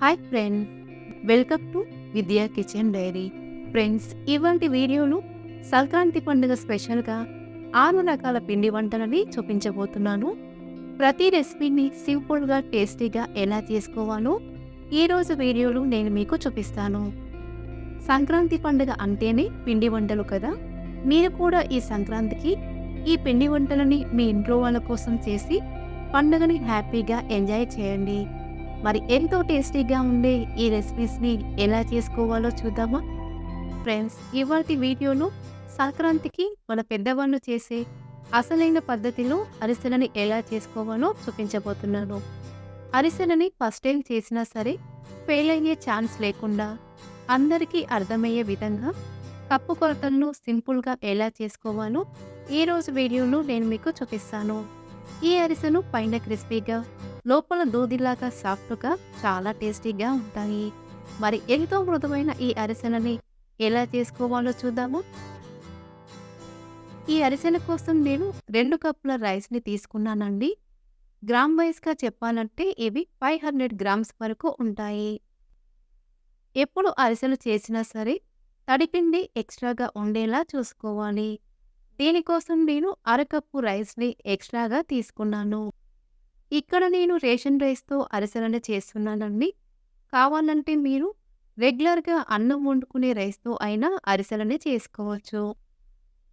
Hi friends welcome to Vidya kitchen diary friends ఇవాంటి వీడియోలో సంక్రాంతి పండుగ స్పెషల్గా ఆరు రకాల పిండి వంటలని చూపించబోతున్నాను. ప్రతి రెసిపీని సింపుల్గా టేస్టీగా ఎలా చేసుకోవాలో ఈరోజు వీడియోలో నేను మీకు చూపిస్తాను. సంక్రాంతి పండుగ అంటేనే పిండి వంటలు కదా? మీరు కూడా ఈ సంక్రాంతికి ఈ పిండి వంటలని మీ ఇంట్లో వాళ్ళ కోసం చేసి పండుగని హ్యాపీగా ఎంజాయ్ చేయండి. మరి ఎంతో టేస్టీగా ఉండే ఈ రెసిపీస్ని ఎలా చేసుకోవాలో చూద్దామా? ఫ్రెండ్స్ ఇవాటి వీడియోలో సంక్రాంతికి మన పెద్దవాళ్ళు చేసే అసలైన పద్ధతిలో అరిసెలని ఎలా చేసుకోవాలో చూపించబోతున్నాను. అరిసెలని ఫస్ట్ టైం చేసినా సరే ఫెయిల్ అయ్యే ఛాన్స్ లేకుండా అందరికీ అర్థమయ్యే విధంగా కప్పు కొలతలను సింపుల్గా ఎలా చేసుకోవాలో ఈరోజు వీడియోలో నేను మీకు చూపిస్తాను. ఈ అరిసెలు పైన క్రిస్పీగా లోపల దూదిలాగా సాఫ్ట్గా చాలా టేస్టీగా ఉంటాయి. మరి ఎంతో మృదువైన ఈ అరిసెలని ఎలా చేసుకోవాలో చూద్దాము. ఈ అరిసెల కోసం నేను రెండు కప్పుల రైస్ని తీసుకున్నానండి. గ్రామ్ వైస్గా చెప్పాలంటే ఇవి ఫైవ్ హండ్రెడ్ గ్రామ్స్ వరకు ఉంటాయి. ఎప్పుడు అరిసెలు చేసినా సరే తడిపిండి ఎక్స్ట్రాగా ఉండేలా చూసుకోవాలి. దీనికోసం నేను అరకప్పు రైస్ని ఎక్స్ట్రాగా తీసుకున్నాను. ఇక్కడ నేను రేషన్ రైస్తో అరిసెలను చేస్తున్నానండి. కావాలంటే మీరు రెగ్యులర్గా అన్నం వండుకునే రైస్తో అయినా అరిసెలని చేసుకోవచ్చు.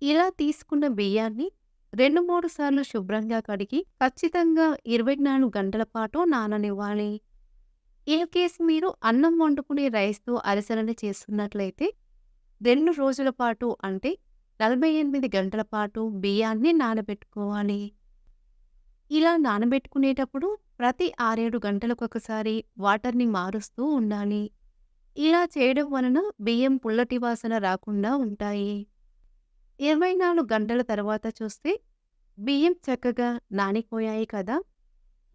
ఇలా తీసుకున్న బియ్యాన్ని రెండు మూడు సార్లు శుభ్రంగా కడిగి ఖచ్చితంగా ఇరవై నాలుగు గంటల పాటు నాననివ్వాలి. ఇన్ కేసు మీరు అన్నం వండుకునే రైస్తో అరిసెలను చేస్తున్నట్లయితే రెండు రోజుల పాటు అంటే నలభై ఎనిమిది గంటల పాటు బియ్యాన్ని నానబెట్టుకోవాలి. ఇలా నానబెట్టుకునేటప్పుడు ప్రతి ఆరేడు గంటలకు ఒకసారి వాటర్ని మారుస్తూ ఉండాలి. ఇలా చేయడం వలన బియ్యం పుల్లటి వాసన రాకుండా ఉంటాయి. ఇరవై నాలుగు గంటల తర్వాత చూస్తే బియ్యం చక్కగా నానిపోయాయి కదా.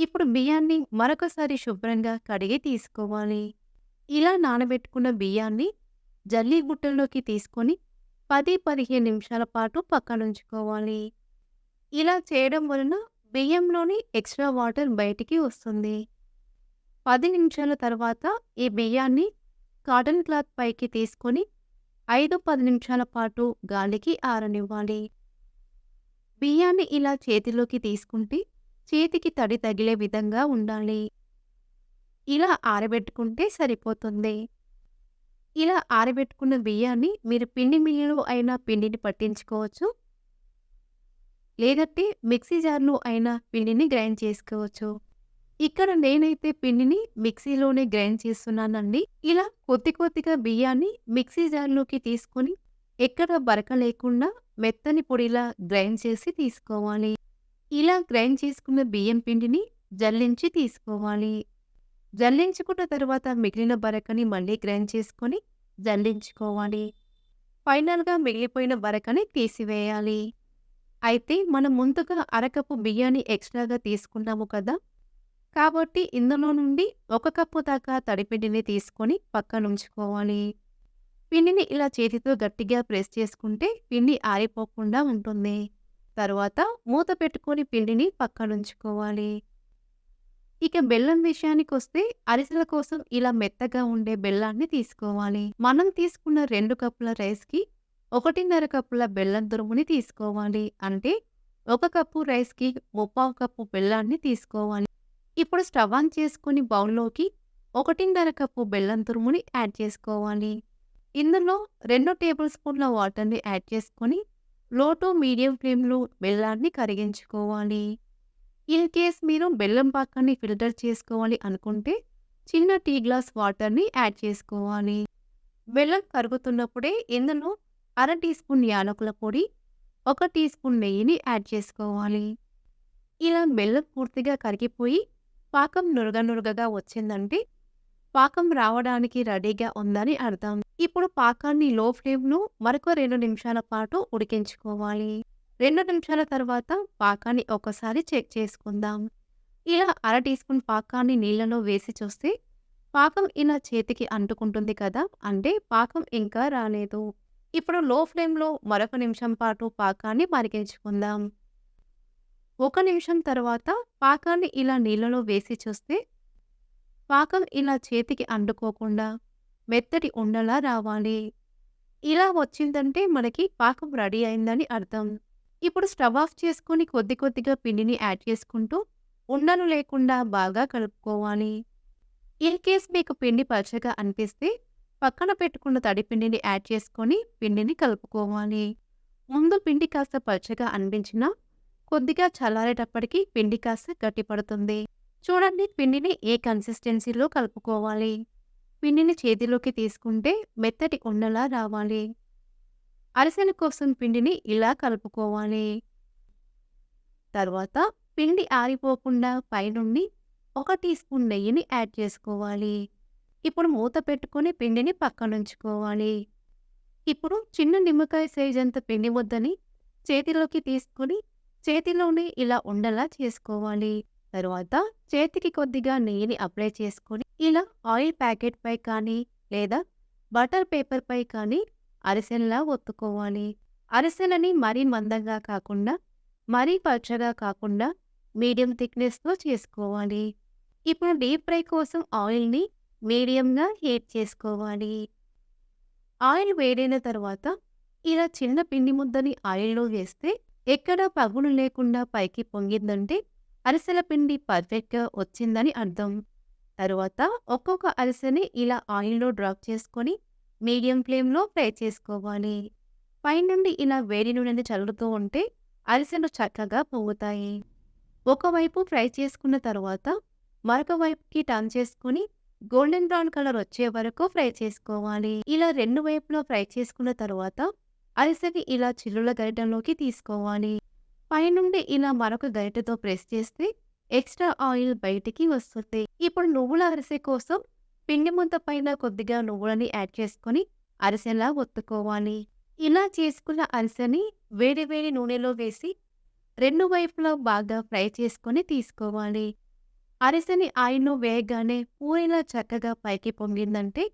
ఇప్పుడు బియ్యాన్ని మరొకసారి శుభ్రంగా కడిగి తీసుకోవాలి. ఇలా నానబెట్టుకున్న బియ్యాన్ని జల్లీ గుట్టల్లోకి తీసుకొని పది పదిహేను నిమిషాల పాటు పక్కనుంచుకోవాలి. ఇలా చేయడం వలన బియ్యంలోని ఎక్స్ట్రా వాటర్ బయటికి వస్తుంది. పది నిమిషాల తర్వాత ఈ బియ్యాన్ని కాటన్ క్లాత్ పైకి తీసుకొని ఐదు పది నిమిషాల పాటు గాలికి ఆరనివ్వాలి. బియ్యాన్ని ఇలా చేతిలోకి తీసుకుంటే చేతికి తడి తగిలే విధంగా ఉండాలి. ఇలా ఆరబెట్టుకుంటే సరిపోతుంది. ఇలా ఆరబెట్టుకున్న బియ్యాన్ని మీరు పిండి మిల్లులో అయినా పిండిని పట్టించుకోవచ్చు. లేదంటే మిక్సీ జార్లో అయినా పిండిని గ్రైండ్ చేసుకోవచ్చు. ఇక్కడ నేనైతే పిండిని మిక్సీలోనే గ్రైండ్ చేస్తున్నానండి. ఇలా కొద్ది కొద్దిగా బియ్యాన్ని మిక్సీ జార్లోకి తీసుకొని ఎక్కడ బరక లేకుండా మెత్తని పొడిలా గ్రైండ్ చేసి తీసుకోవాలి. ఇలా గ్రైండ్ చేసుకున్న బియ్యం పిండిని జల్లించి తీసుకోవాలి. జల్లించుకున్న తర్వాత మిగిలిన బరకని మళ్ళీ గ్రైండ్ చేసుకొని జల్లించుకోవాలి. ఫైనల్గా మిగిలిపోయిన బరకని తీసివేయాలి. అయితే మనం ముందుగా అరకప్పు బియ్యాన్ని ఎక్స్ట్రాగా తీసుకున్నాము కదా! కాబట్టి ఇందులో నుండి ఒక కప్పు దాకా తడిపిండిని తీసుకొని పక్కనుంచుకోవాలి పిండిని ఇలా చేతితో గట్టిగా ప్రెస్ చేసుకుంటే పిండి ఆరిపోకుండా ఉంటుంది. తర్వాత మూత పెట్టుకొని పిండిని పక్కనుంచుకోవాలి ఇక బెల్లం విషయానికి వస్తే అరిసెల కోసం ఇలా మెత్తగా ఉండే బెల్లాన్ని తీసుకోవాలి. మనం తీసుకున్న రెండు కప్పుల రైస్కి ఒకటిన్నర కప్పుల బెల్లం తురుముని తీసుకోవాలి. అంటే ఒక కప్పు రైస్కి ముప్పావు కప్పు బెల్లాన్ని తీసుకోవాలి. ఇప్పుడు స్టవ్ ఆన్ చేసుకుని బౌల్లోకి ఒకటిన్నర కప్పు బెల్లం తురుముని యాడ్ చేసుకోవాలి. ఇందులో రెండు టేబుల్ స్పూన్ల వాటర్ని యాడ్ చేసుకొని లో టు మీడియం ఫ్లేమ్లో బెల్లాన్ని కరిగించుకోవాలి. ఇన్ కేస్ మీరు బెల్లం పాకాన్ని ఫిల్టర్ చేసుకోవాలి అనుకుంటే చిన్న టీ గ్లాస్ వాటర్ని యాడ్ చేసుకోవాలి. బెల్లం కరుగుతున్నప్పుడే ఇందులో అర టీ స్పూన్ యాలకుల పొడి ఒక టీ స్పూన్ నెయ్యిని యాడ్ చేసుకోవాలి. ఇలా బెల్లం పూర్తిగా కరిగిపోయి పాకం నురగ నురగగా వచ్చిందంటే పాకం రావడానికి రెడీగా ఉందని అర్థం. ఇప్పుడు పాకాన్ని లో ఫ్లేమ్లో మరొక రెండు నిమిషాల పాటు ఉడికించుకోవాలి. రెండు నిమిషాల తర్వాత పాకాన్ని ఒకసారి చెక్ చేసుకుందాం ఇలా అర టీ స్పూన్ పాకాన్ని నీళ్ళలో వేసి చూస్తే పాకం ఇలా చేతికి అంటుకుంటుంది కదా అంటే పాకం ఇంకా రాలేదు ఇప్పుడు లో ఫ్లేమ్లో మరొక నిమిషం పాటు పాకాన్ని మరిగించుకుందాం ఒక నిమిషం తర్వాత పాకాన్ని ఇలా నీళ్ళలో వేసి చూస్తే పాకం ఇలా చేతికి అంటుకోకుండా మెత్తటి ఉండలా రావాలి. ఇలా వచ్చిందంటే మనకి పాకం రెడీ అయిందని అర్థం. ఇప్పుడు స్టవ్ ఆఫ్ చేసుకొని కొద్ది కొద్దిగా పిండిని యాడ్ చేసుకుంటూ ఉండలు లేకుండా బాగా కలుపుకోవాలి. ఇన్ కేస్ మీకు పిండి పలచగా అనిపిస్తే పక్కన పెట్టుకున్న తడి పిండిని యాడ్ చేసుకొని పిండిని కలుపుకోవాలి. ముందు పిండి కాస్త పలచగా అనిపించినా కొద్దిగా చల్లారేటప్పటికి పిండి కాస్త గట్టిపడుతుంది. చూడండి పిండిని ఏ కన్సిస్టెన్సీలో కలుపుకోవాలి. పిండిని చేతిలోకి తీసుకుంటే మెత్తటి ఉండలా రావాలి. అరిసెల కోసం పిండిని ఇలా కలుపుకోవాలి. తర్వాత పిండి ఆరిపోకుండా పైనుండి ఒక టీ స్పూన్ నెయ్యిని యాడ్ చేసుకోవాలి. ఇప్పుడు మూత పెట్టుకొని పిండిని పక్కనుంచుకోవాలి. ఇప్పుడు చిన్న నిమ్మకాయ సైజంత పిండి వద్దని చేతిలోకి తీసుకొని చేతిలోనే ఇలా ఉండలా చేసుకోవాలి. తరువాత చేతికి కొద్దిగా నెయ్యిని అప్లై చేసుకొని ఇలా ఆయిల్ ప్యాకెట్‌పై కానీ లేదా బటర్ పేపర్‌పై కానీ అరిసెల్లా ఒత్తుకోవాలి. అరిసెలని మరీ మందంగా కాకుండా, మరీ పల్చగా కాకుండా మీడియం థిక్‌నెస్‌తో చేసుకోవాలి. ఇప్పుడు డీప్ ఫ్రై కోసం ఆయిల్‌ని మీడియంగా హీట్ చేసుకోవాలి. ఆయిల్ వేడైన తర్వాత ఇలా చిన్న పిండి ముద్దని ఆయిల్‌లో వేస్తే ఎక్కడా పగులు లేకుండా పైకి పొంగిందంటే అరిసెల పిండి పర్ఫెక్ట్‌గా వచ్చిందని అర్థం. తరువాత ఒక్కొక్క అరిసెని ఇలా ఆయిల్‌లో డ్రాప్ చేసుకొని మీడియం ఫ్లేమ్‌లో ఫ్రై చేసుకోవాలి. పైనుండి ఇలా వేడి నూనెని చల్లుతూ ఉంటే అరిసెలు చక్కగా పొంగుతాయి. ఒకవైపు ఫ్రై చేసుకున్న తరువాత మరొక వైపుకి టర్న్ చేసుకుని గోల్డెన్ బ్రౌన్ కలర్ వచ్చే వరకు ఫ్రై చేసుకోవాలి. ఇలా రెండు వైపులా ఫ్రై చేసుకున్న తరువాత అరిసెని ఇలా చిల్లుల గరిటెలోకి తీసుకోవాలి. పైనుండి ఇలా మరొక గరిటెతో ప్రెస్ చేస్తే ఎక్స్ట్రా ఆయిల్ బయటికి వస్తుంది. ఇప్పుడు నువ్వుల అరిసె కోసం పిండి ముద్ద పైన కొద్దిగా నువ్వులని యాడ్ చేసుకొని అరిసెలా ఒత్తుకోవాలి. ఇలా చేసుకున్న అరిసెని వేడి వేడి నూనెలో వేసి రెండు వైపులా బాగా ఫ్రై చేసుకొని తీసుకోవాలి. అరిసెని ఆయిల్‌లో వేయగానే పూరిలా చక్కగా పైకి పొంగిందంటే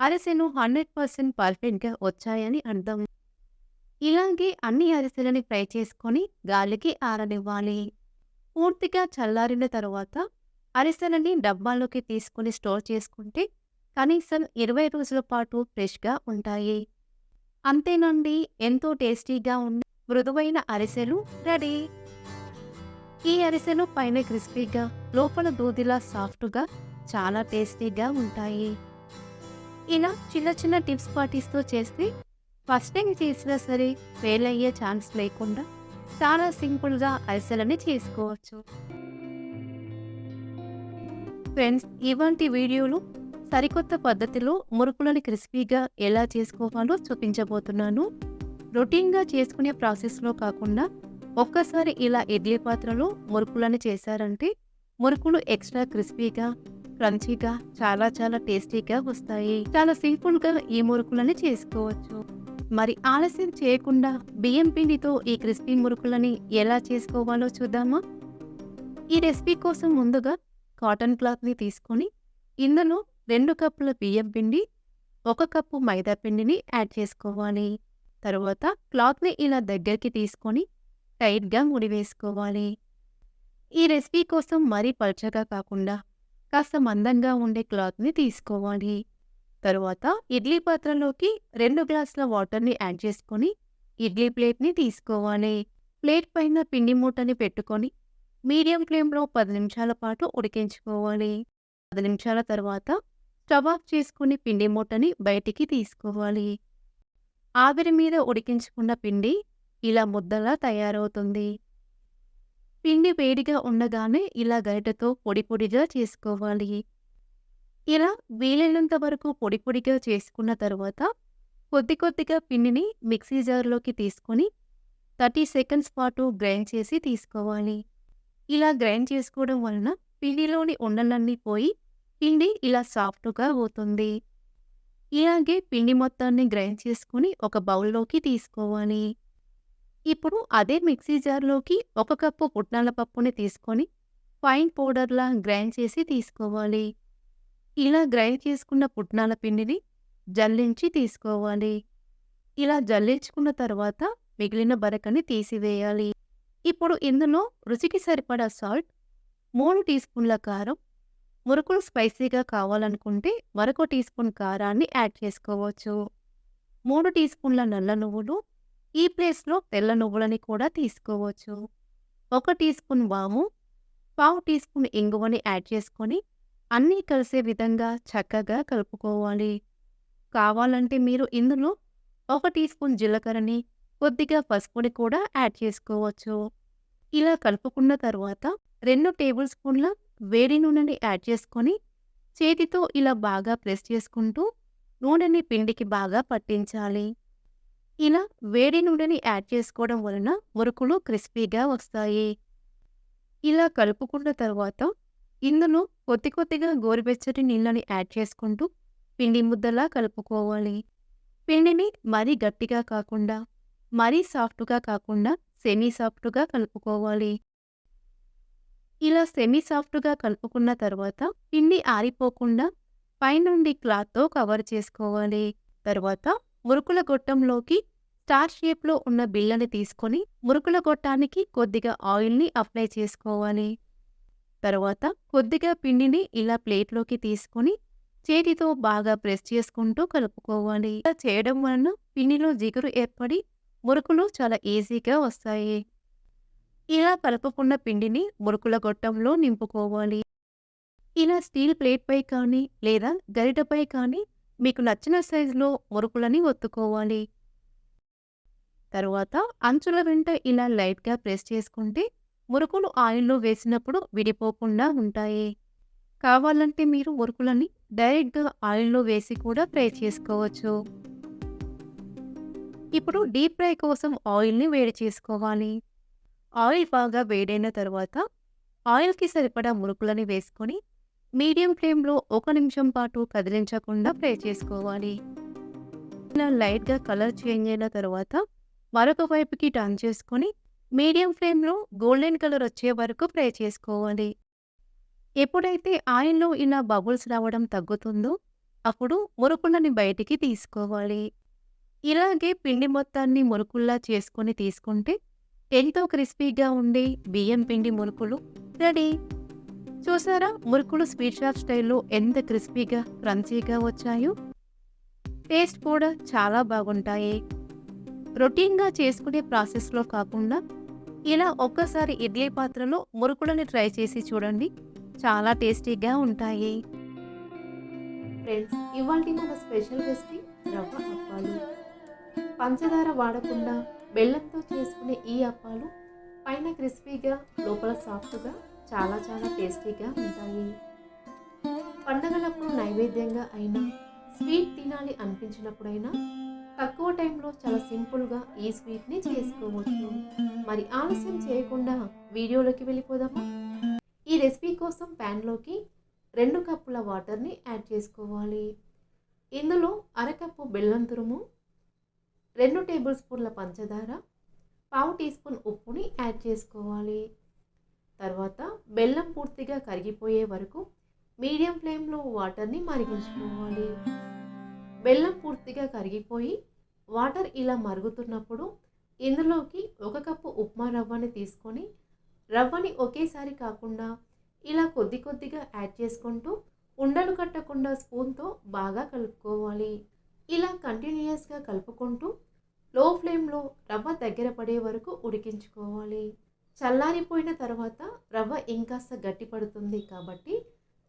అరిసెను హండ్రెడ్ పర్సెంట్ పర్ఫెక్ట్‌గా వచ్చాయని అర్థం. ఇలాగే అన్ని అరిసెలని ఫ్రై చేసుకొని గాలికి ఆరనివ్వాలి. పూర్తిగా చల్లారిన తరువాత అరిసెలని డబ్బాలోకి తీసుకొని స్టోర్ చేసుకుంటే కనీసం 20 రోజుల పాటు ఫ్రెష్‌గా ఉంటాయి. అంతేనండి ఎంతో టేస్టీగా ఉన్న మృదువైన అరిసెలు రెడీ. ఈ అరిసెలు పైన క్రిస్పీగా, లోపల దూదిలా సాఫ్ట్‌గా చాలా టేస్టీగా ఉంటాయి. ఇలా చిన్న చిన్న టిప్స్ పాటిస్తూ చేస్తే ఫస్ట్ టైం చేసినా సరే ఫెయిల్ అయ్యే ఛాన్స్ లేకుండా చాలా సింపుల్‌గా అరిసెలని చేసుకోవచ్చు. ఫ్రెండ్స్ ఇవంటి వీడియోలు సరికొత్త పద్ధతిలో మురుకులని క్రిస్పీగా ఎలా చేసుకోవాలో చూపించబోతున్నాను. రొటీన్‌గా చేసుకునే ప్రాసెస్‌లో కాకుండా ఒక్కసారి ఇలా ఇడ్లీ పాత్రలో మురుకులని చేశారంటే మురుకులు ఎక్స్ట్రా క్రిస్పీగా, క్రంచీగా చాలా చాలా టేస్టీగా వస్తాయి. చాలా సింపుల్‌గా ఈ మురుకులని చేసుకోవచ్చు. మరి ఆలస్యం చేయకుండా బియ్యం పిండితో ఈ క్రిస్పీ మురుకులని ఎలా చేసుకోవాలో చూద్దామా? ఈ రెసిపీ కోసం ముందుగా కాటన్ క్లాత్‌ని తీసుకొని ఇందులో రెండు కప్పుల బియ్యం పిండి, ఒక కప్పు మైదా పిండిని యాడ్ చేసుకోవాలి. తరువాత క్లాత్‌ని ఇలా దగ్గరికి తీసుకొని టైట్‌గా ముడివేసుకోవాలి. ఈ రెసిపీ కోసం మరీ పల్చగా కాకుండా కాస్త మందంగా ఉండే క్లాత్‌ని తీసుకోవాలి. తరువాత ఇడ్లీ పాత్రలోకి రెండు గ్లాసుల వాటర్‌ని యాడ్ చేసుకొని ఇడ్లీ ప్లేట్‌ని తీసుకోవాలి. ప్లేట్ పైన పిండి మూటని పెట్టుకొని మీడియం ఫ్లేమ్‌లో పది నిమిషాల పాటు ఉడికించుకోవాలి. పది నిమిషాల తర్వాత స్టవ్ ఆఫ్ చేసుకుని పిండి మూటని బయటికి తీసుకోవాలి. ఆవిరి మీద ఉడికించుకున్న పిండి ఇలా ముద్దలా తయారవుతుంది. పిండి వేడిగా ఉండగానే ఇలా గరిటెతో పొడి పొడిగా చేసుకోవాలి. ఇలా వీలైనంత వరకు పొడి పొడిగా చేసుకున్న తరువాత కొద్ది కొద్దిగా పిండిని మిక్సీ జార్‌లోకి తీసుకొని 30 సెకండ్స్ పాటు గ్రైండ్ చేసి తీసుకోవాలి. ఇలా గ్రైండ్ చేసుకోవడం వలన పిండిలోని ఉండలన్నీ పోయి పిండి ఇలా సాఫ్ట్‌గా అవుతుంది. ఇలాగే పిండి మొత్తాన్ని గ్రైండ్ చేసుకుని ఒక బౌల్‌లోకి తీసుకోవాలి. ఇప్పుడు అదే మిక్సీ జార్‌లోకి ఒక కప్పు పుట్నాల పప్పుని తీసుకొని ఫైన్ పౌడర్‌లా గ్రైండ్ చేసి తీసుకోవాలి. ఇలా గ్రైండ్ చేసుకున్న పుట్నాల పిండిని జల్లించి తీసుకోవాలి. ఇలా జల్లించుకున్న తర్వాత మిగిలిన బరకని తీసివేయాలి. ఇప్పుడు ఇందులో రుచికి సరిపడా సాల్ట్, మూడు టీ స్పూన్ల కారం, మురుకులు స్పైసీగా కావాలనుకుంటే మరొక టీ స్పూన్ కారాన్ని యాడ్ చేసుకోవచ్చు. మూడు టీ స్పూన్ల నల్ల నువ్వులు ఈ ప్లేస్లో తెల్ల నువ్వులని కూడా తీసుకోవచ్చు. ఒక టీ స్పూన్ వాము పావు టీ స్పూన్ ఇంగువని యాడ్ చేసుకొని అన్నీ కలిసే విధంగా చక్కగా కలుపుకోవాలి. కావాలంటే మీరు ఇందులో ఒక టీ స్పూన్ జీలకర్రని కొద్దిగా పసుపుని కూడా యాడ్ చేసుకోవచ్చు. ఇలా కలుపుకున్న తర్వాత రెండు టేబుల్ స్పూన్ల వేడి నూనెని యాడ్ చేసుకొని చేతితో ఇలా బాగా ప్రెస్ చేసుకుంటూ నూనెని పిండికి బాగా పట్టించాలి. ఇలా వేడి నూనెని యాడ్ చేసుకోవడం వలన మురుకులు క్రిస్పీగా వస్తాయి. ఇలా కలుపుకున్న తర్వాత ఇందులో కొద్ది కొద్దిగా గోరువెచ్చటి నీళ్ళని యాడ్ చేసుకుంటూ పిండి ముద్దలా కలుపుకోవాలి. పిండిని మరీ గట్టిగా కాకుండా మరీ సాఫ్ట్గా కాకుండా సెమీ సాఫ్ట్గా కలుపుకోవాలి. ఇలా సెమీ సాఫ్ట్గా కలుపుకున్న తర్వాత పిండి ఆరిపోకుండా పైనుండి క్లాత్తో కవర్ చేసుకోవాలి. తర్వాత మురుకుల గొట్టంలోకి స్టార్ షేప్లో ఉన్న బిళ్ళని తీసుకొని మురుకుల గొట్టానికి కొద్దిగా ఆయిల్ని అప్లై చేసుకోవాలి. తర్వాత కొద్దిగా పిండిని ఇలా ప్లేట్లోకి తీసుకొని చేతితో బాగా ప్రెస్ చేసుకుంటూ కలుపుకోవాలి. ఇలా చేయడం వలన పిండిలో జిగురు ఏర్పడి మురుకులు చాలా ఈజీగా వస్తాయి. ఇలా కలుపుకున్న పిండిని మురుకుల గొట్టంలో నింపుకోవాలి. ఇలా స్టీల్ ప్లేట్పై కానీ లేదా గరిటపై కానీ మీకు నచ్చిన సైజులో మురుకులని ఒత్తుకోవాలి. తరువాత అంచుల వెంట ఇలా లైట్గా ప్రెస్ చేసుకుంటే మురుకులు ఆయిల్లో వేసినప్పుడు విడిపోకుండా ఉంటాయి. కావాలంటే మీరు మురుకులని డైరెక్ట్గా ఆయిల్లో వేసి కూడా ఫ్రై చేసుకోవచ్చు. ఇప్పుడు డీప్ ఫ్రై కోసం ఆయిల్ని వేడి చేసుకోవాలి. ఆయిల్ బాగా వేడైన తర్వాత ఆయిల్కి సరిపడా మురుకులని వేసుకొని మీడియం ఫ్లేమ్లో ఒక నిమిషం పాటు కదిలించకుండా ఫ్రై చేసుకోవాలి. ఇలా లైట్గా కలర్ చేంజ్ అయిన తర్వాత మరొక వైపుకి టర్న్ చేసుకొని మీడియం ఫ్లేమ్లో గోల్డెన్ కలర్ వచ్చే వరకు ఫ్రై చేసుకోవాలి. ఎప్పుడైతే ఆయిల్లో ఇలా బబుల్స్ రావడం తగ్గుతుందో అప్పుడు మురుకులని బయటికి తీసుకోవాలి. ఇలాగే పిండి మొత్తాన్ని మురుకుల్లా చేసుకొని తీసుకుంటే ఎంతో క్రిస్పీగా ఉండే బియ్యం పిండి మురుకులు రెడీ. చూసారా? మురుకులు స్వీట్ షాప్ స్టైల్లో ఎంత క్రిస్పీగా క్రంచీగా వచ్చాయో. టేస్ట్ కూడా చాలా బాగుంటాయి. రొటీన్గా చేసుకునే ప్రాసెస్లో కాకుండా ఇలా ఒక్కసారి ఇడ్లీ పాత్రలో మురుకులని ట్రై చేసి చూడండి. చాలా టేస్టీగా ఉంటాయి. ఫ్రెండ్స్ ఇవాళ స్పెషల్ రెసిపీ రవ్వ అప్పాలు పంచదార వాడకుండా బెల్లంతో చేసుకునే ఈ అప్పాలు పైన క్రిస్పీగా లోపల సాఫ్ట్గా చాలా చాలా టేస్టీగా ఉంటాయి. పండగలప్పుడు నైవేద్యంగా అయినా స్వీట్ తినాలి అనిపించినప్పుడైనా తక్కువ టైంలో చాలా సింపుల్గా ఈ స్వీట్ని చేసుకోవచ్చు. మరి ఆలస్యం చేయకుండా వీడియోలోకి వెళ్ళిపోదామా? ఈ రెసిపీ కోసం ప్యాన్లోకి రెండు కప్పుల వాటర్ని యాడ్ చేసుకోవాలి. ఇందులో అరకప్పు బెల్లం తురుము రెండు టేబుల్ స్పూన్ల పంచదార పావు టీ స్పూన్ ఉప్పుని యాడ్ చేసుకోవాలి. తర్వాత బెల్లం పూర్తిగా కరిగిపోయే వరకు మీడియం ఫ్లేమ్లో వాటర్ని మరిగించుకోవాలి. బెల్లం పూర్తిగా కరిగిపోయి వాటర్ ఇలా మరుగుతున్నప్పుడు ఇందులోకి ఒక కప్పు ఉప్మా రవ్వని తీసుకొని రవ్వని ఒకేసారి కాకుండా ఇలా కొద్ది కొద్దిగా యాడ్ చేసుకుంటూ ఉండలు కట్టకుండా స్పూన్తో బాగా కలుపుకోవాలి. ఇలా కంటిన్యూయస్గా కలుపుకుంటూ లో ఫ్లేమ్లో రవ్వ దగ్గర పడే వరకు ఉడికించుకోవాలి. చల్లారిపోయిన తర్వాత రవ్వ ఇంకాస్త గట్టి పడుతుంది కాబట్టి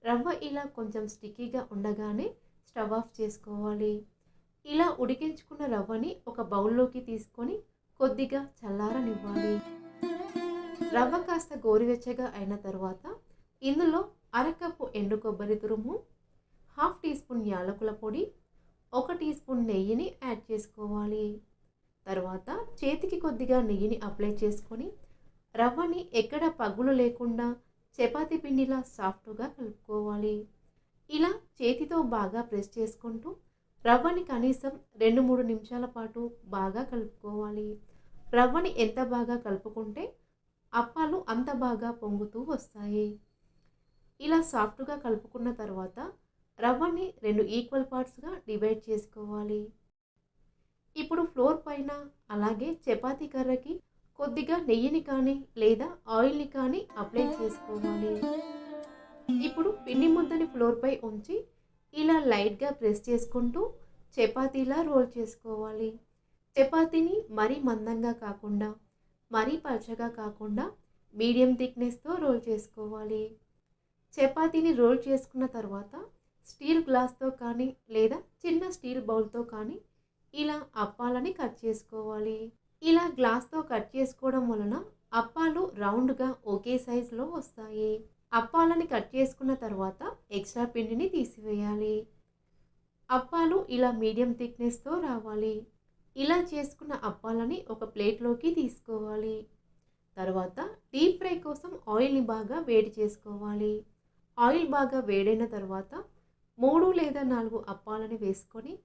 రవ్వ ఇలా కొంచెం స్టిక్కీగా ఉండగానే స్టవ్ ఆఫ్ చేసుకోవాలి. ఇలా ఉడికించుకున్న రవ్వని ఒక బౌల్లోకి తీసుకొని కొద్దిగా చల్లారనివ్వాలి. రవ్వ కాస్త గోరువెచ్చగా అయిన తర్వాత ఇందులో అరకప్పు ఎండు కొబ్బరి తురుము హాఫ్ టీ స్పూన్ యాలకుల పొడి ఒక టీ స్పూన్ నెయ్యిని యాడ్ చేసుకోవాలి. తర్వాత చేతికి కొద్దిగా నెయ్యిని అప్లై చేసుకొని రవ్వని ఎక్కడ పగులు లేకుండా చపాతి పిండిలా సాఫ్ట్గా కలుపుకోవాలి. ఇలా చేతితో బాగా ప్రెస్ చేసుకుంటూ రవ్వని కనీసం రెండు మూడు నిమిషాల పాటు బాగా కలుపుకోవాలి. రవ్వని ఎంత బాగా కలుపుకుంటే అప్పాలు అంత బాగా పొంగుతూ వస్తాయి. ఇలా సాఫ్ట్గా కలుపుకున్న తర్వాత రవ్వని రెండు ఈక్వల్ పార్ట్స్గా డివైడ్ చేసుకోవాలి. ఇప్పుడు ఫ్లోర్ పైన అలాగే చపాతీ కర్రకి కొద్దిగా నెయ్యిని కానీ లేదా ఆయిల్ని కానీ అప్లై చేసుకోవాలి. ఇప్పుడు పిండి ముద్దని ఫ్లోర్పై ఉంచి ఇలా లైట్గా ప్రెస్ చేసుకుంటూ చపాతీలా రోల్ చేసుకోవాలి. చపాతీని మరీ మందంగా కాకుండా మరీ పలచగా కాకుండా మీడియం థిక్నెస్తో రోల్ చేసుకోవాలి. చపాతీని రోల్ చేసుకున్న తర్వాత స్టీల్ గ్లాస్తో కానీ లేదా చిన్న స్టీల్ బౌల్తో కానీ ఇలా అప్పాలని కట్ చేసుకోవాలి. ఇలా గ్లాస్తో కట్ చేసుకోవడం వలన అప్పాలు రౌండ్గా ఒకే సైజులో వస్తాయి. అప్పాలని కట్ చేసుకున్న తర్వాత ఎక్స్ట్రా పిండిని తీసివేయాలి. అప్పాలు ఇలా మీడియం థిక్నెస్తో రావాలి. ఇలా చేసుకున్న అప్పాలని ఒక ప్లేట్లోకి తీసుకోవాలి. తర్వాత డీప్ ఫ్రై కోసం ఆయిల్ని బాగా వేడి చేసుకోవాలి. ఆయిల్ బాగా వేడైన తర్వాత మూడు లేదా నాలుగు అప్పాలని వేసుకొని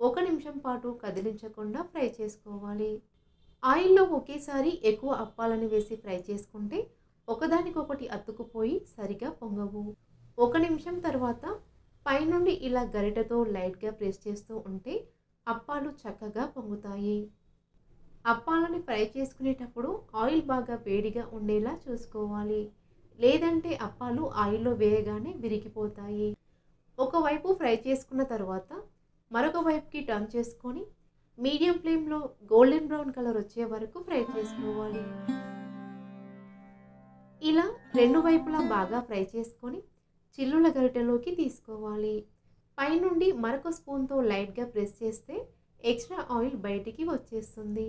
ఒక నిమిషం పాటు కదిలించకుండా ఫ్రై చేసుకోవాలి. ఆయిల్లో ఒకేసారి ఎక్కువ అప్పాలను వేసి ఫ్రై చేసుకుంటే ఒకదానికొకటి అతుకుపోయి సరిగా పొంగవు. ఒక నిమిషం తర్వాత పైనుండి ఇలా గరిటతో లైట్గా ప్రెస్ చేస్తూ ఉంటే అప్పాలు చక్కగా పొంగుతాయి. అప్పాలని ఫ్రై చేసుకునేటప్పుడు ఆయిల్ బాగా వేడిగా ఉండేలా చూసుకోవాలి. లేదంటే అప్పాలు ఆయిల్లో వేయగానే విరిగిపోతాయి. ఒకవైపు ఫ్రై చేసుకున్న తర్వాత మరొక వైపుకి టర్న్ చేసుకొని మీడియం ఫ్లేమ్లో గోల్డెన్ బ్రౌన్ కలర్ వచ్చే వరకు ఫ్రై చేసుకోవాలి. ఇలా రెండు వైపులా బాగా ఫ్రై చేసుకొని చిల్లుల గరిటెలోకి తీసుకోవాలి. పైనుండి మరొక స్పూన్తో లైట్గా ప్రెస్ చేస్తే ఎక్స్ట్రా ఆయిల్ బయటికి వచ్చేస్తుంది.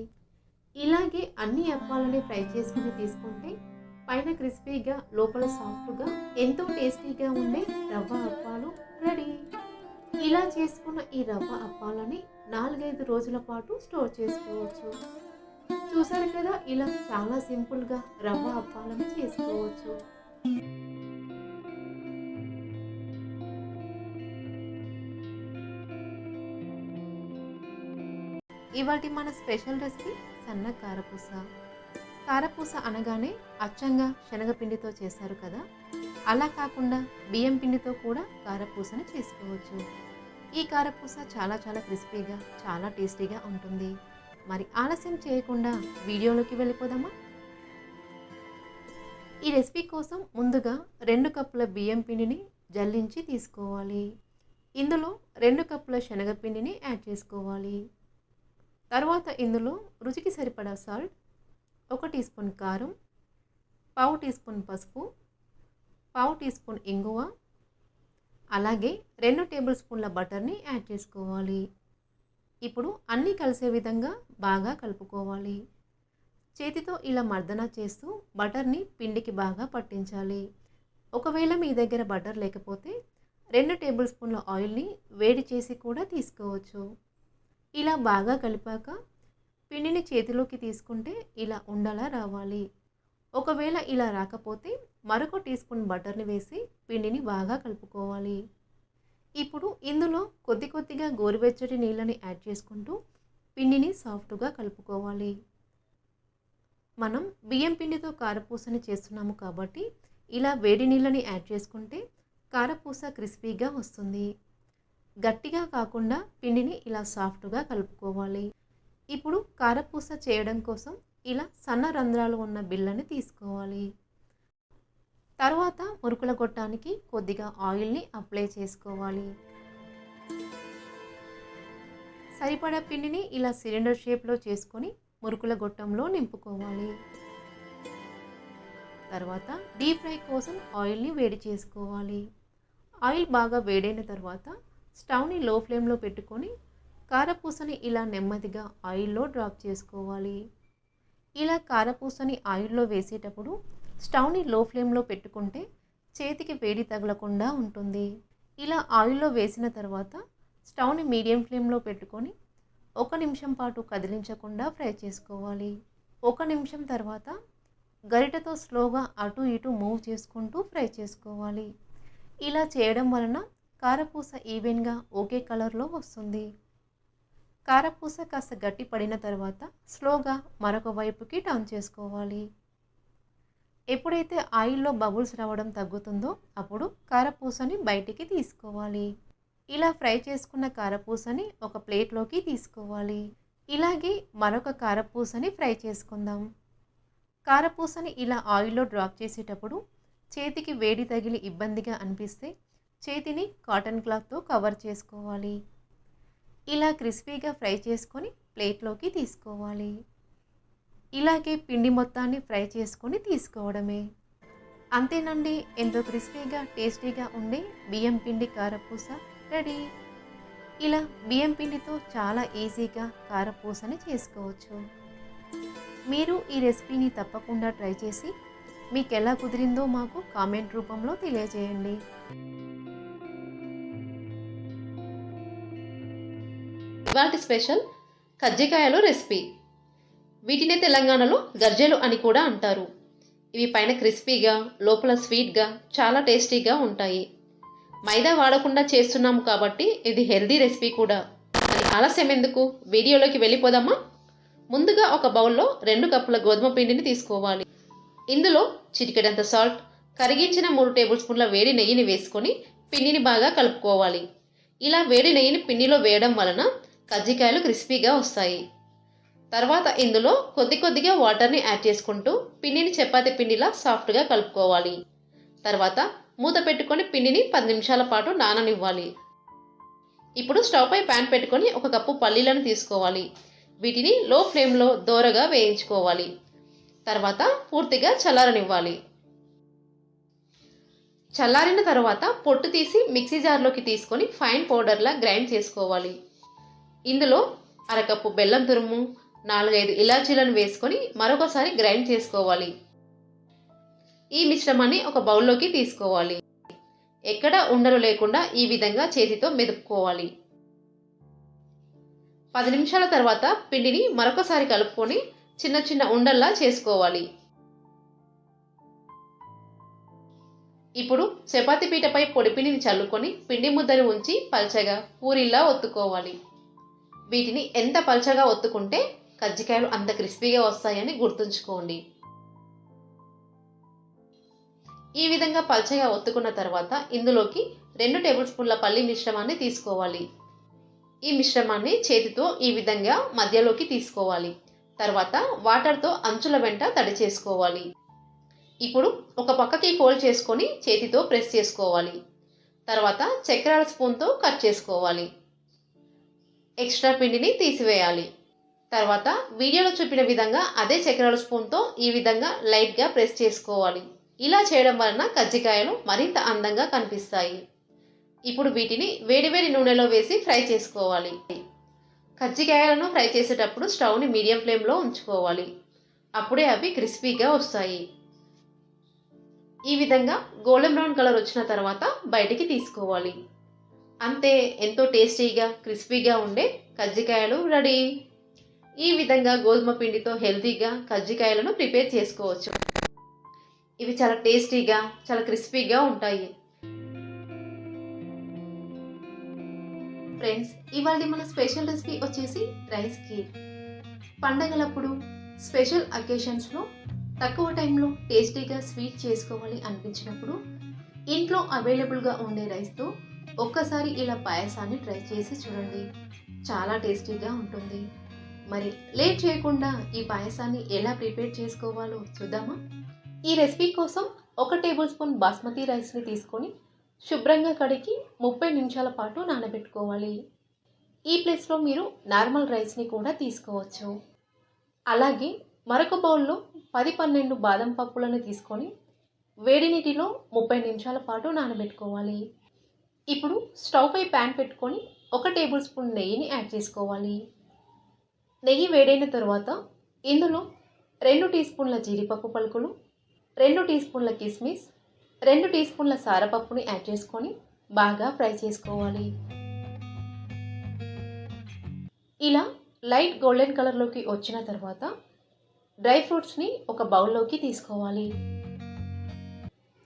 ఇలాగే అన్ని అప్పాలని ఫ్రై చేసుకుని తీసుకుంటే పైన క్రిస్పీగా లోపల సాఫ్ట్గా ఎంతో టేస్టీగా ఉండే రవ్వ అప్పాలు రెడీ ఇలా చేసుకున్న ఈ రవ్వ అప్పాలని నాలుగైదు రోజుల పాటు స్టోర్ చేసుకోవచ్చు. చూసారు కదా ఇలా చాలా సింపుల్గా రవ్వ అప్పాలని చేసుకోవచ్చు. ఇవాటి మన స్పెషల్ రెసిపీ సన్న కారపూస. కారపూస అనగానే అచ్చంగా శనగపిండితో చేస్తారు కదా అలా కాకుండా బియ్యం పిండితో కూడా కారపూసను చేసుకోవచ్చు. ఈ కారపూస చాలా చాలా క్రిస్పీగా చాలా టేస్టీగా ఉంటుంది. మరి ఆలస్యం చేయకుండా వీడియోలోకి వెళ్ళిపోదామా? ఈ రెసిపీ కోసం ముందుగా రెండు కప్పుల బియ్యం పిండిని జల్లించి తీసుకోవాలి. ఇందులో రెండు కప్పుల శనగపిండిని యాడ్ చేసుకోవాలి. తర్వాత ఇందులో రుచికి సరిపడా సాల్ట్ ఒక టీ స్పూన్ కారం పావు టీ స్పూన్ పసుపు పావు టీ స్పూన్ ఇంగువ అలాగే రెండు టేబుల్ స్పూన్ల బటర్ని యాడ్ చేసుకోవాలి. ఇప్పుడు అన్నీ కలిసే విధంగా బాగా కలుపుకోవాలి. చేతితో ఇలా మర్దన చేస్తూ బటర్ని పిండికి బాగా పట్టించాలి. ఒకవేళ మీ దగ్గర బటర్ లేకపోతే రెండు టేబుల్ స్పూన్ల ఆయిల్ని వేడి చేసి కూడా తీసుకోవచ్చు. ఇలా బాగా కలిపాక పిండిని చేతిలోకి తీసుకుంటే ఇలా ఉండలా రావాలి. ఒకవేళ ఇలా రాకపోతే మరొక టీ స్పూన్ బటర్ని వేసి పిండిని బాగా కలుపుకోవాలి. ఇప్పుడు ఇందులో కొద్ది కొద్దిగా గోరువెచ్చటి నీళ్ళని యాడ్ చేసుకుంటూ పిండిని సాఫ్ట్గా కలుపుకోవాలి. మనం బియ్యం పిండితో కారపూసని చేస్తున్నాము కాబట్టి ఇలా వేడి నీళ్ళని యాడ్ చేసుకుంటే కారపూస క్రిస్పీగా వస్తుంది. గట్టిగా కాకుండా పిండిని ఇలా సాఫ్ట్గా కలుపుకోవాలి. ఇప్పుడు కారపూస చేయడం కోసం ఇలా సన్న రంధ్రాలు ఉన్న బిళ్ళని తీసుకోవాలి. తర్వాత మురుకుల గొట్టానికి కొద్దిగా ఆయిల్ని అప్లై చేసుకోవాలి. సరిపడా పిండిని ఇలా సిలిండర్ షేప్లో చేసుకొని మురుకుల గొట్టంలో నింపుకోవాలి. తర్వాత డీప్ ఫ్రై కోసం ఆయిల్ని వేడి చేసుకోవాలి. ఆయిల్ బాగా వేడైన తర్వాత స్టవ్ని లో ఫ్లేమ్లో పెట్టుకొని కారపూసని ఇలా నెమ్మదిగా ఆయిల్లో డ్రాప్ చేసుకోవాలి. ఇలా కారపూసని ఆయిల్లో వేసేటప్పుడు స్టవ్ని లో ఫ్లేమ్లో పెట్టుకుంటే చేతికి వేడి తగలకుండా ఉంటుంది. ఇలా ఆయిల్లో వేసిన తర్వాత స్టవ్ని మీడియం ఫ్లేమ్లో పెట్టుకొని ఒక నిమిషం పాటు కదిలించకుండా ఫ్రై చేసుకోవాలి. ఒక నిమిషం తర్వాత గరిటెతో స్లోగా అటు ఇటు మూవ్ చేసుకుంటూ ఫ్రై చేసుకోవాలి. ఇలా చేయడం వలన కారపూస ఈవెన్గా ఒకే కలర్లో వస్తుంది. కారపూస కాస్త గట్టి పడిన తర్వాత స్లోగా మరొక వైపుకి టర్న్ చేసుకోవాలి. ఎప్పుడైతే ఆయిల్లో బబుల్స్ రావడం తగ్గుతుందో అప్పుడు కారపూసని బయటికి తీసుకోవాలి. ఇలా ఫ్రై చేసుకున్న కారపూసని ఒక ప్లేట్లోకి తీసుకోవాలి. ఇలాగే మరొక కారపూసని ఫ్రై చేసుకుందాం. కారపూసని ఇలా ఆయిల్లో డ్రాప్ చేసేటప్పుడు చేతికి వేడి తగిలి ఇబ్బందిగా అనిపిస్తే చేతిని కాటన్ క్లాత్తో కవర్ చేసుకోవాలి. ఇలా క్రిస్పీగా ఫ్రై చేసుకొని ప్లేట్లోకి తీసుకోవాలి. ఇలాగే పిండి మొత్తాన్ని ఫ్రై చేసుకొని తీసుకోవడమే. అంతేనండి ఎంతో క్రిస్పీగా టేస్టీగా ఉండే బియ్యం పిండి కారపూస రెడీ. ఇలా బియ్యం పిండితో చాలా ఈజీగా కారపూసని చేసుకోవచ్చు. మీరు ఈ రెసిపీని తప్పకుండా ట్రై చేసి మీకు ఎలా కుదిరిందో మాకు కామెంట్ రూపంలో తెలియజేయండి. ఇవాటి స్పెషల్ కజ్జికాయలు రెసిపీ. వీటినే తెలంగాణలో గర్జెలు అని కూడా అంటారు. ఇవి పైన క్రిస్పీగా లోపల స్వీట్గా చాలా టేస్టీగా ఉంటాయి. మైదా వాడకుండా చేస్తున్నాము కాబట్టి ఇది హెల్దీ రెసిపీ కూడా. అది ఆలస్యం ఎందుకు? వీడియోలోకి వెళ్ళిపోదామా? ముందుగా ఒక బౌల్లో రెండు కప్పుల గోధుమ పిండిని తీసుకోవాలి. ఇందులో చిటికెడంత సాల్ట్ కరిగించిన మూడు టేబుల్ స్పూన్ల వేడి నెయ్యిని వేసుకొని పిండిని బాగా కలుపుకోవాలి. ఇలా వేడి నెయ్యిని పిండిలో వేయడం వలన కజ్జికాయలు క్రిస్పీగా వస్తాయి. తర్వాత ఇందులో కొద్ది కొద్దిగా వాటర్ని యాడ్ చేసుకుంటూ పిండిని చపాతి పిండిలా సాఫ్ట్గా కలుపుకోవాలి. తర్వాత మూత పెట్టుకొని పిండిని పది నిమిషాల పాటు నాననివ్వాలి. ఇప్పుడు స్టవ్పై ప్యాన్ పెట్టుకొని ఒక కప్పు పల్లీలను తీసుకోవాలి. వీటిని లో ఫ్లేమ్లో దోరగా వేయించుకోవాలి. తర్వాత పూర్తిగా చల్లారనివ్వాలి. చల్లారిన తర్వాత పొట్టు తీసి మిక్సీ జార్లోకి తీసుకొని ఫైన్ పౌడర్లా గ్రైండ్ చేసుకోవాలి. ఇందులో అరకప్పు బెల్లం తురుము నాలుగైదు ఇలాచీలను వేసుకొని మరొకసారి గ్రైండ్ చేసుకోవాలి. ఈ మిశ్రమాన్ని ఒక బౌల్లోకి తీసుకోవాలి. ఎక్కడ ఉండలు లేకుండా ఈ విధంగా చేతితో మెదుపుకోవాలి. పది నిమిషాల తర్వాత పిండిని మరొకసారి కలుపుకొని చిన్న చిన్న ఉండల్లా చేసుకోవాలి. ఇప్పుడు చపాతి పీటపై పొడిపిండిని చల్లుకొని పిండి ముద్దను ఉంచి పల్చగా పూరిల్లా ఒత్తుకోవాలి. వీటిని ఎంత పల్చగా ఒత్తుకుంటే కజ్జికాయలు అంత క్రిస్పీగా వస్తాయని గుర్తుంచుకోండి. ఈ విధంగా పల్చగా ఒత్తుకున్న తర్వాత ఇందులోకి రెండు టేబుల్ స్పూన్ల పల్లి మిశ్రమాన్ని తీసుకోవాలి. ఈ మిశ్రమాన్ని చేతితో ఈ విధంగా మధ్యలోకి తీసుకోవాలి. తర్వాత వాటర్తో అంచుల వెంట తడి చేసుకోవాలి. ఇప్పుడు ఒక పక్కకి ఫోల్డ్ చేసుకొని చేతితో ప్రెస్ చేసుకోవాలి. తర్వాత చక్రాల స్పూన్తో కట్ చేసుకోవాలి. ఎక్స్ట్రా పిండిని తీసివేయాలి. తర్వాత వీడియోలో చూపిన విధంగా అదే చక్రాల స్పూన్తో ఈ విధంగా లైట్గా ప్రెస్ చేసుకోవాలి. ఇలా చేయడం వలన కజ్జికాయలు మరింత అందంగా కనిపిస్తాయి. ఇప్పుడు వీటిని వేడివేడి నూనెలో వేసి ఫ్రై చేసుకోవాలి. కజ్జికాయలను ఫ్రై చేసేటప్పుడు స్టవ్ని మీడియం ఫ్లేమ్లో ఉంచుకోవాలి. అప్పుడే అవి క్రిస్పీగా వస్తాయి. ఈ విధంగా గోల్డెన్ బ్రౌన్ కలర్ వచ్చిన తర్వాత బయటికి తీసుకోవాలి. అంతే ఎంతో టేస్టీగా క్రిస్పీగా ఉండే కజ్జికాయలు రెడీ. ఈ విధంగా గోధుమ పిండితో హెల్తీగా కజ్జికాయలను ప్రిపేర్ చేసుకోవచ్చు. ఇవి చాలా టేస్టీగా చాలా క్రిస్పీగా ఉంటాయి. ఫ్రెండ్స్ ఇవాళ మన స్పెషల్ రెసిపీ వచ్చేసి రైస్ కీర్. పండగలప్పుడు స్పెషల్ అకేషన్స్లో తక్కువ టైంలో టేస్టీగా స్వీట్ చేసుకోవాలి అనిపించినప్పుడు ఇంట్లో అవైలబుల్గా ఉండే రైస్తో ఒక్కసారి ఇలా పాయసాన్ని ట్రై చేసి చూడండి. చాలా టేస్టీగా ఉంటుంది. మరి లేట్ చేయకుండా ఈ పాయసాన్ని ఎలా ప్రిపేర్ చేసుకోవాలో చూద్దామా? ఈ రెసిపీ కోసం ఒక టేబుల్ స్పూన్ బాస్మతి రైస్ని తీసుకొని శుభ్రంగా కడిగి ముప్పై నిమిషాల పాటు నానబెట్టుకోవాలి. ఈ ప్లేస్లో మీరు నార్మల్ రైస్ని కూడా తీసుకోవచ్చు. అలాగే మరొక బౌల్లో పది పన్నెండు బాదం పప్పులను తీసుకొని వేడి నీటిలో ముప్పై నిమిషాల పాటు నానబెట్టుకోవాలి. ఇప్పుడు స్టవ్ పై ప్యాన్ పెట్టుకొని ఒక టేబుల్ స్పూన్ నెయ్యిని యాడ్ చేసుకోవాలి. నెయ్యి వేడైన తర్వాత ఇందులో రెండు టీ స్పూన్ల జీడిపప్పు పలుకులు రెండు టీ స్పూన్ల కిస్మిస్ రెండు టీ స్పూన్ల సారపప్పుని యాడ్ చేసుకొని బాగా ఫ్రై చేసుకోవాలి. ఇలా లైట్ గోల్డెన్ కలర్లోకి వచ్చిన తర్వాత డ్రై ఫ్రూట్స్ని ఒక బౌల్లోకి తీసుకోవాలి.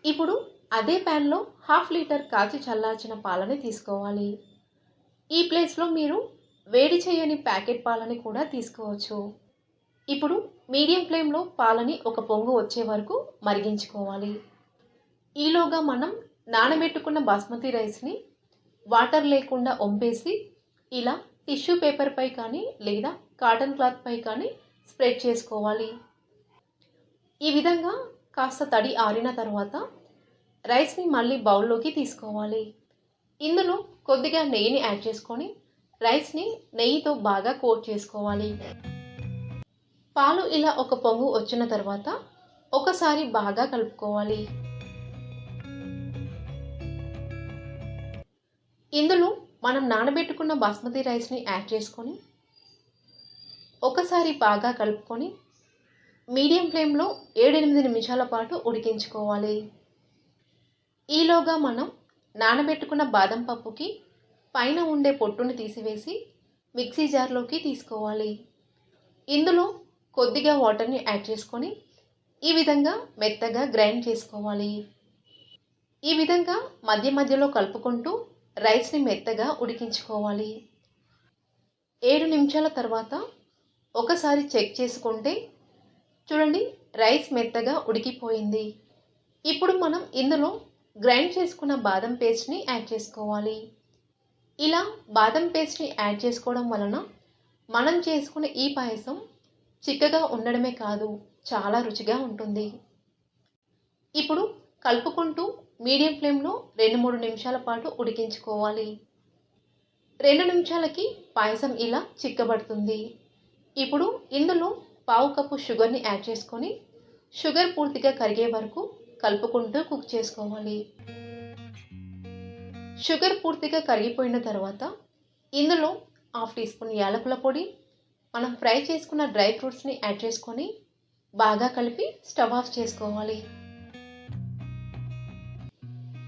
ఇప్పుడు అదే ప్యాన్లో హాఫ్ లీటర్ కాచి చల్లార్చిన పాలని తీసుకోవాలి. ఈ ప్లేస్లో మీరు వేడి చేయని ప్యాకెట్ పాలని కూడా తీసుకోవచ్చు. ఇప్పుడు మీడియం ఫ్లేమ్లో పాలని ఒక పొంగు వచ్చే వరకు మరిగించుకోవాలి. ఈలోగా మనం నానబెట్టుకున్న బాస్మతి రైస్ని వాటర్ లేకుండా వంపేసి ఇలా టిష్యూ పేపర్పై కానీ లేదా కాటన్ క్లాత్పై కానీ స్ప్రెడ్ చేసుకోవాలి. ఈ విధంగా కాస్త తడి ఆరిన తర్వాత రైస్ని మళ్ళీ బౌల్లోకి తీసుకోవాలి. ఇందులో కొద్దిగా నెయ్యిని యాడ్ చేసుకొని రైస్ని నెయ్యితో బాగా కోట్ చేసుకోవాలి. పాలు ఇలా ఒక పొంగు వచ్చిన తర్వాత ఒకసారి బాగా కలుపుకోవాలి. ఇందులో మనం నానబెట్టుకున్న బాస్మతి రైస్ని యాడ్ చేసుకొని ఒకసారి బాగా కలుపుకొని మీడియం ఫ్లేమ్లో ఏడెనిమిది నిమిషాల పాటు ఉడికించుకోవాలి. ఈలోగా మనం నానబెట్టుకున్న బాదం పప్పుకి పైన ఉండే పొట్టుని తీసివేసి మిక్సీ జార్లోకి తీసుకోవాలి. ఇందులో కొద్దిగా వాటర్ని యాడ్ చేసుకొని ఈ విధంగా మెత్తగా గ్రైండ్ చేసుకోవాలి. ఈ విధంగా మధ్య మధ్యలో కలుపుకుంటూ రైస్ని మెత్తగా ఉడికించుకోవాలి. ఏడు నిమిషాల తర్వాత ఒకసారి చెక్ చేసుకుంటే చూడండి రైస్ మెత్తగా ఉడికిపోయింది. ఇప్పుడు మనం ఇందులో గ్రైండ్ చేసుకున్న బాదం పేస్ట్ని యాడ్ చేసుకోవాలి. ఇలా బాదం పేస్ట్ని యాడ్ చేసుకోవడం వలన మనం చేసుకునే ఈ పాయసం చిక్కగా ఉండడమే కాదు చాలా రుచిగా ఉంటుంది. ఇప్పుడు కలుపుకుంటూ మీడియం ఫ్లేమ్లో రెండు మూడు నిమిషాల పాటు ఉడికించుకోవాలి. రెండు నిమిషాలకి పాయసం ఇలా చిక్కబడుతుంది. ఇప్పుడు ఇందులో పావు కప్పు షుగర్ని యాడ్ చేసుకొని షుగర్ పూర్తిగా కరిగే వరకు కలుపుకుంటూ కుక్ చేసుకోవాలి. షుగర్ పూర్తిగా కరిగిపోయిన తర్వాత ఇందులో హాఫ్ టీ స్పూన్ యాలకుల పొడి మనం ఫ్రై చేసుకున్న డ్రై ఫ్రూట్స్ని యాడ్ చేసుకొని బాగా కలిపి స్టవ్ ఆఫ్ చేసుకోవాలి.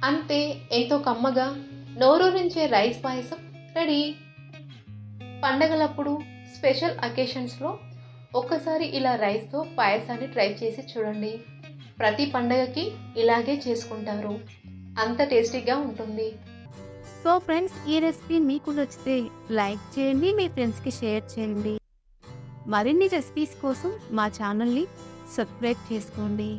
అంతే ఎంతో కమ్మగా నోరూరించే రైస్ పాయసం రెడీ. పండగలప్పుడు స్పెషల్ అకేషన్స్లో ఒక్కసారి ఇలా రైస్తో పాయసాన్ని ట్రై చేసి చూడండి. ప్రతి పండగకి ఇలాగే చేసుకుంటారు. అంత టేస్టీగా ఉంటుంది. సో ఫ్రెండ్స్ ఈ రెసిపీ మీకు నచ్చితే లైక్ చేయండి మీ ఫ్రెండ్స్కి షేర్ చేయండి. మరిన్ని రెసిపీస్ కోసం మా ఛానల్ని సబ్స్క్రైబ్ చేసుకోండి.